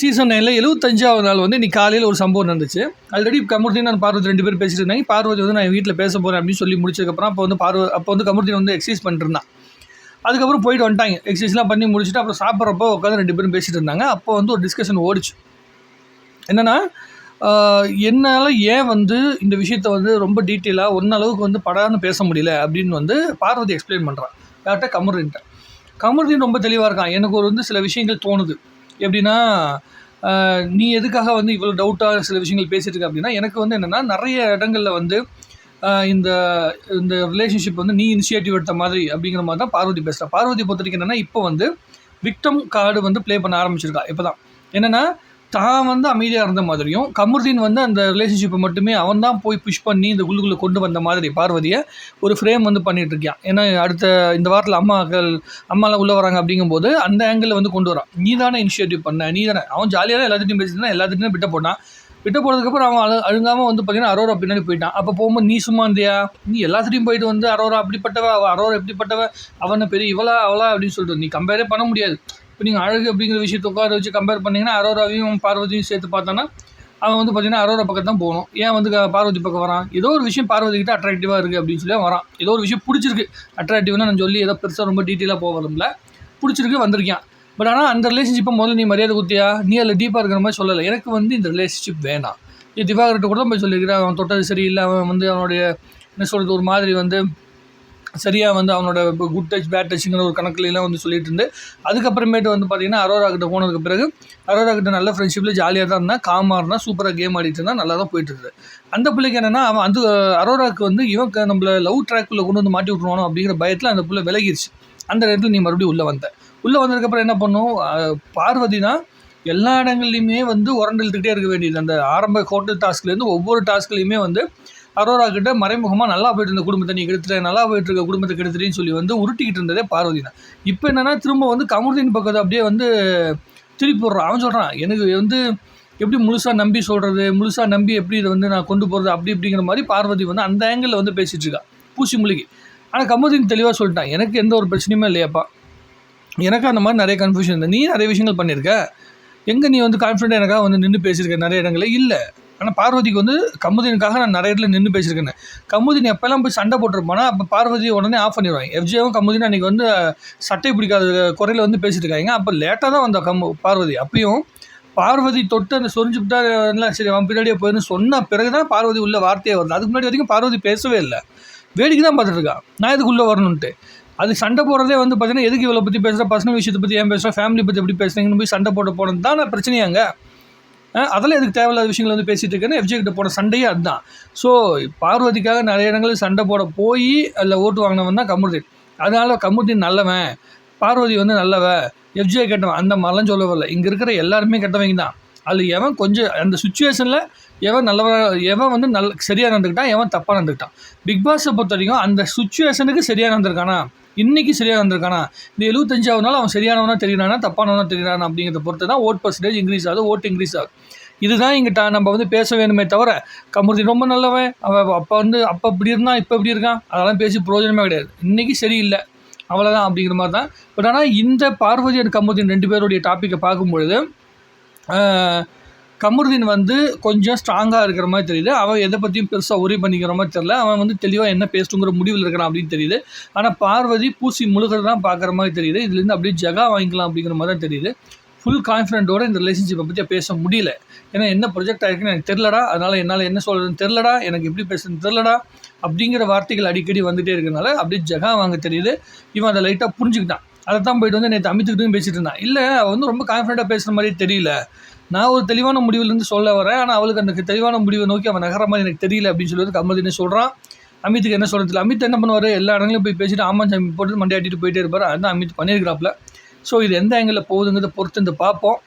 Season நைனில் எழுபத்தஞ்சாவது நாள் வந்து இன்னைக்கு காலையில் ஒரு சம்பவம் நடந்துச்சு. ஆல்ரெடி கமுர்தீன் நான் பார்வதி ரெண்டு பேரும் பேசிட்டு இருந்தாங்க. பார்வதி வந்து நான் வீட்டில் பேச போகிறேன் அப்படின்னு சொல்லி முடிச்சதுக்கப்புறம் அப்போ வந்து பார்வ அப்போ வந்து கமுர்தீன் வந்து எக்ஸசைஸ் பண்ணிருந்தான் அதுக்கப்புறம் போயிட்டு வந்துட்டாங்க. எக்ஸசைஸ்லாம் பண்ணி முடிச்சுட்டு அப்புறம் சாப்பிட்றப்போ உட்காந்து ரெண்டு பேரும் பேசிட்டு இருந்தாங்க. அப்போ வந்து ஒரு டிஸ்கஷன் ஓடிச்சு. என்னென்னா என்னால் ஏன் வந்து இந்த விஷயத்த வந்து ரொம்ப டீட்டெயிலாக ஒன்ன அளவுக்கு வந்து படான்னு பேச முடியல அப்படின்னு வந்து பார்வதி எக்ஸ்பிளைன் பண்ணுறான் யார்கிட்ட கமருதீன்ட்ட. கமருதீன் ரொம்ப தெளிவாக இருக்கான். எனக்கு ஒரு வந்து சில விஷயங்கள் தோணுது. எப்படின்னா நீ எதுக்காக வந்து இவ்வளோ டவுட்டாக சில விஷயங்கள் பேசிட்டுருக்க அப்படின்னா எனக்கு வந்து என்னென்னா நிறைய இடங்களில் வந்து இந்த இந்த ரிலேஷன்ஷிப் வந்து நீ இனிஷியேட்டிவ் எடுத்த மாதிரி அப்படிங்கிற மாதிரி தான் பார்வதி பேசுகிறா பார்வதி பொறுத்த வரைக்கும் என்னென்னா இப்போ வந்து விக்டம் கார்டு வந்து ப்ளே பண்ண ஆரம்பிச்சிருக்கா இப்போ தான் என்னென்னா தான் வந்து அமைதியாக இருந்த மாதிரியும் கமருதீன் வந்து அந்த ரிலேஷன்ஷிப்பை மட்டுமே அவன் தான் போய் புஷ் பண்ணி இந்த உள்ளுக்குள்ளே கொண்டு வந்த மாதிரி பார்வதியை ஒரு ஃப்ரேம் வந்து பண்ணிகிட்டு இருக்கான் ஏன்னா அடுத்த இந்த வாரத்தில் அம்மாக்கள் அம்மாலாம் உள்ளே வராங்க அப்படிங்கும்போது அந்த ஆங்கிளில் வந்து கொண்டு வரான். நீ தானே இனிஷியேட்டிவ் பண்ண நீ தானே அவன் ஜாலியாக தான் எல்லாத்துட்டையும் பேசிட்டு எல்லாத்துட்டையும் விட்ட போட்டான். விட்ட போனதுக்கப்புறம் அவன் அழு அழுங்காமல் வந்து பார்த்தீங்கன்னா அரோரா பின்னாடி போயிட்டான். அப்போ போகும்போது நீ சும்மா இருந்தியா? நீ எல்லாத்துட்டையும் போயிட்டு வந்து அரோரா அப்படிப்பட்டவ? அவள் அரோரா எப்படிப்பட்டவ? அவனை பெரிய இவளா அவளா? அப்படின்னு சொல்லிட்டு நீ கம்பேரே பண்ண முடியாது. இப்போ நீங்கள் அழகு அப்படிங்கிற விஷயத்தை உட்கார வச்சு கம்பேர் பண்ணிங்கன்னா அரோராவையும் பார்வதியும் சேர்த்து பார்த்தோன்னா அவன் வந்து பார்த்தீங்கன்னா அரோரா பக்கம் தான் போகணும். ஏன் வந்து பார்வதி பக்கம் வரான்? ஏதோ ஒரு விஷயம் பார்வதி கிட்ட அட்ராக்டிவாக இருக்குது அப்படின்னு சொல்லி வரான். ஏதோ ஒரு விஷயம் பிடிச்சிருக்கு. அட்ராக்டிவ்னு நான் சொல்லி ஏதோ பெருசாக ரொம்ப டீட்டெயிலாக போகிறதுல பிடிச்சிருக்கு வந்திருக்கான். பட் ஆனால் அந்த ரிலேஷன்ஷிப்பை முதல்ல நீ மரியாதை குத்தியா நீ அதில் டீப்பாக இருக்கிற மாதிரி சொல்லலை. எனக்கு வந்து இந்த ரிலேஷன்ஷிப் வேணாம். இது திவாகர்கிட்ட கூட தான் போய் சொல்லியிருக்கிறேன். அவன் தொட்டது சரியில்லை. அவன் வந்து அவனுடைய என்ன சொல்கிறது ஒரு மாதிரி வந்து சரியாக வந்து அவனோட குட் டச் பேட் டச்சுங்கிற ஒரு கணக்குலாம் வந்து சொல்லிட்டு இருந்து அதுக்கப்புறமேட்டு வந்து பார்த்தீங்கன்னா அரோரா கிட்ட போனதுக்கு பிறகு அரோரா கிட்ட நல்ல ஃப்ரெண்ட்ஷிப்பில் ஜாலியாக தான் இருந்தால் காமாக இருந்தால் சூப்பராக கேம் ஆடிட்டு இருந்தால் நல்லா தான் போயிட்டு இருந்தது. அந்த பிள்ளைக்கு என்னென்னா அவன் அந்த அரோராக்கு வந்து இவன் நம்மளை லவ் ட்ராக்குள்ளே கொண்டு வந்து மாட்டி விட்ருவானோ அப்படிங்கிற பயத்தில் அந்த பிள்ளை விலகிடுச்சு அந்த நேரத்தில் நீ மறுபடியும் உள்ளே வந்த. உள்ளே வந்ததுக்கப்புறம் என்ன பண்ணும்? பார்வதினா பார்வதி தான் எல்லா இடங்கள்லையுமே வந்து உரண்டெழுத்துக்கிட்டே இருக்க வேண்டியது. அந்த ஆரம்ப ஹோட்டல் டாஸ்க்லேருந்து ஒவ்வொரு டாஸ்க்லேயுமே வந்து அரோரா கிட்ட மறைமுகமாக நல்லா போயிட்டு இருந்த குடும்பத்தை நீ கெடுத்துட்ட நல்லா போயிட்டு இருக்க குடும்பத்தை கெடுத்துட்டேன்னு சொல்லி வந்து உருட்டிக்கிட்டு இருந்ததே பார்வதி தான். இப்போ என்னன்னா திரும்ப வந்து கமருதீன் பக்கத்தை அப்படியே வந்து திருப்பி போடுறான். அவன் சொல்கிறான் எனக்கு வந்து எப்படி முழுசாக நம்பி சொல்கிறது முழுசாக நம்பி எப்படி இதை வந்து நான் கொண்டு போகிறது அப்படி இப்படிங்கிற மாதிரி பார்வதி வந்து அந்த ஆங்கிளில் வந்து பேசிகிட்டு இருக்கா. பூசி முழுகி. ஆனால் கமருதீன் தெளிவாக சொல்லிட்டான் எனக்கு எந்த ஒரு பிரச்சனையுமே இல்லையாப்பா. எனக்கு அந்த மாதிரி நிறைய கன்ஃபியூஷன் இருந்தது நீ நிறைய விஷயங்கள் பண்ணியிருக்க. எங்கே நீ வந்து கான்ஃபிடென்ட் எனக்காக வந்து நின்று பேசியிருக்க நிறைய இடங்களில்? இல்லை. ஆனால் பார்வதிக்கு வந்து கமுதினுக்காக நான் நிறைய இடத்துல நின்று பேசியிருக்கேன். கமுதின் எப்போல்லாம் போய் சண்டை போட்டிருப்பானா அப்போ பார்வதி உடனே ஆஃப் பண்ணிடுவாங்க. எஃப்ஜேவும் கமுதினும் அன்றைக்கி வந்து சட்டை பிடிக்காத குறையில் வந்து பேசிட்டு இருக்காங்க. அப்போ லேட்டாக தான் வந்தா கம்மு பார்வதி. அப்பயும் பார்வதி தொட்டு அந்த சொரிஞ்சுக்கிட்டா எல்லாம் சரி அவன் பின்னாடியே போயிருந்து சொன்ன பிறகு தான் பார்வதி உள்ள வார்த்தையே வருது. அதுக்கு முன்னாடி வரைக்கும் பார்வதி பேசவே இல்லை. வேடிக்கை தான் பார்த்துட்டு நான் இதுக்குள்ளே வரணுன்ட்டு அது சண்டை போடுறதே வந்து பார்த்தீங்கன்னா எதுக்கு இவ்வளோ பற்றி பேசுகிற பர்சனல் விஷயத்தை பற்றி ஏன் பேசுகிறேன் ஃபேமிலி பற்றி எப்படி பேசுகிறீங்கன்னு போய் சண்டை போட போனது தான் பிரச்சனையாங்க அதெல்லாம் எதுக்கு தேவையில்லாத விஷயங்கள் வந்து பேசிகிட்டு இருக்கேன்னு எஃப்ஜே கிட்ட போன சண்டையே அதுதான். ஸோ பார்வதிக்காக நிறைய இடங்களில் சண்டை போட போய் அதில் ஓட்டு வாங்கினவன் தான் கமுருதீன். அதனால் கமுருதீன் நல்லவன் பார்வதி வந்து நல்லவ எஃப்ஜே கெட்டவன் அந்த மாதிரிலாம் சொல்ல வரல. இங்கே இருக்கிற எல்லாருமே கெட்டவங்க தான். அதில் எவன் கொஞ்சம் அந்த சுச்சுவேஷனில் எவன் நல்லவன் எவன் வந்து நல்ல சரியாக நடந்துக்கிட்டான் எவன் தப்பாக நடந்துக்கிட்டான். பிக் பாஸை பொறுத்த வரைக்கும் அந்த சுச்சுவேஷனுக்கு சரியாக நடந்திருக்கானா? இன்றைக்கி சரியாக வந்திருக்கானா? இந்த எழுபத்தஞ்சாவது நாள் அவன் சரியானவனா தெரியிறானா தப்பானவனா தெரியிறானா அப்படிங்கிறத பொறுத்து தான் ஓட் பர்சன்டேஜ் இன்க்ரீஸ் ஆகுது ஓட் இன்க்ரீஸ் ஆகுது. இதுதான் இங்கே டா நம்ம வந்து பேச வேணுமே தவிர கமுருதி ரொம்ப நல்லவன் அவன் அப்போ வந்து அப்போ இப்படி இருந்தான் இப்போ இப்படி இருக்கான் அதெல்லாம் பேசி பிரயோஜனமே கிடையாது. இன்றைக்கி சரியில்லை அவ்வளோதான் அப்படிங்கிற மாதிரி தான். பட் ஆனால் இந்த பார்வதி அண்ட் கமருதீன் ரெண்டு பேருடைய டாப்பிக்கை பார்க்கும்பொழுது கமருதீன் வந்து கொஞ்சம் ஸ்ட்ராங்காக இருக்கிற மாதிரி தெரியுது. அவன் எதை பற்றியும் பெருசாக ஒரே பண்ணிக்கிற மாதிரி தெரியல. அவன் வந்து தெளிவாக என்ன பேசணுங்கிற முடிவில் இருக்கிறான் அப்படின்னு தெரியுது. ஆனால் பார்வதி பூசி முழுகிறது தான் பார்க்குற மாதிரி தெரியுது. இதுலேருந்து அப்படியே ஜகா வாங்கிக்கலாம் அப்படிங்கிற மாதிரி தான் தெரியுது. ஃபுல் கான்ஃபிடென்ட்டோட இந்த ரிலேஷன்ஷிப்பை பற்றி பேச முடியல. ஏன்னா என்ன ப்ரொஜெக்ட் ஆகிருக்குன்னு எனக்கு தெரிலடா அதனால் என்னால் என்ன சொல்கிறதுன்னு தெரிலடா எனக்கு எப்படி பேசுறதுன்னு தெரிலடா அப்படிங்கிற வார்த்தைகள் அடிக்கடி வந்துகிட்டே இருக்கிறனால அப்படியே ஜகா வாங்க தெரியுது. இவன் அதை லைட்டாக புரிஞ்சுக்கிட்டான். அதை தான் போயிட்டு வந்து நேற்று அமித்துக்கிட்டும் பேசிட்டு இருந்தான். இல்லை அவன் வந்து ரொம்ப கான்ஃபிடென்ட்டாக பேசுகிற மாதிரி தெரியல. நான் ஒரு தெளிவான முடிவுலேருந்து சொல்ல வரேன். ஆனால் அவளுக்கு அந்த தெளிவான முடிவை நோக்கி அவன் நகர மாதிரி எனக்கு தெரியல அப்படின்னு சொல்லி கமல்தினே சொல்கிறான் அமித்துக்கு என்ன சொல்கிறது அமித் என்ன பண்ணுவார்? எல்லா இடங்களையும் போய் பேசிட்டு ஆமாம் சாமி போட்டு மண்டையாட்டிட்டு போயிட்டே இருப்பார். அதுதான் அமித் பண்ணியிருக்கிறாப்புல. ஸோ இது எந்த ஆங்கிளில் போகுதுங்கிறத பொறுத்து இந்த பார்ப்போம்.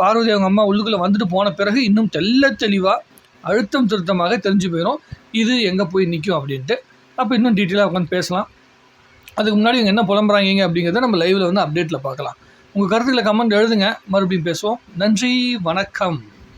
பார்வதி அவங்க அம்மா உள்ளுக்குள்ளே வந்துட்டு போன பிறகு இன்னும் தெள்ள தெளிவாக அழுத்தம் திருத்தமாக தெரிஞ்சு போயிடும் இது எங்கே போய் நிற்கும் அப்படின்ட்டு. அப்போ இன்னும் டீட்டெயிலாக உட்காந்து பேசலாம். அதுக்கு முன்னாடி இவங்க என்ன புலம்புறாங்க அப்படிங்கிறத நம்ம லைவில் வந்து அப்டேட்டில் பார்க்கலாம். உங்கள் கருத்துக்களை கமெண்ட் எழுதுங்க. மறுபடியும் பேசுவோம். நன்றி வணக்கம்.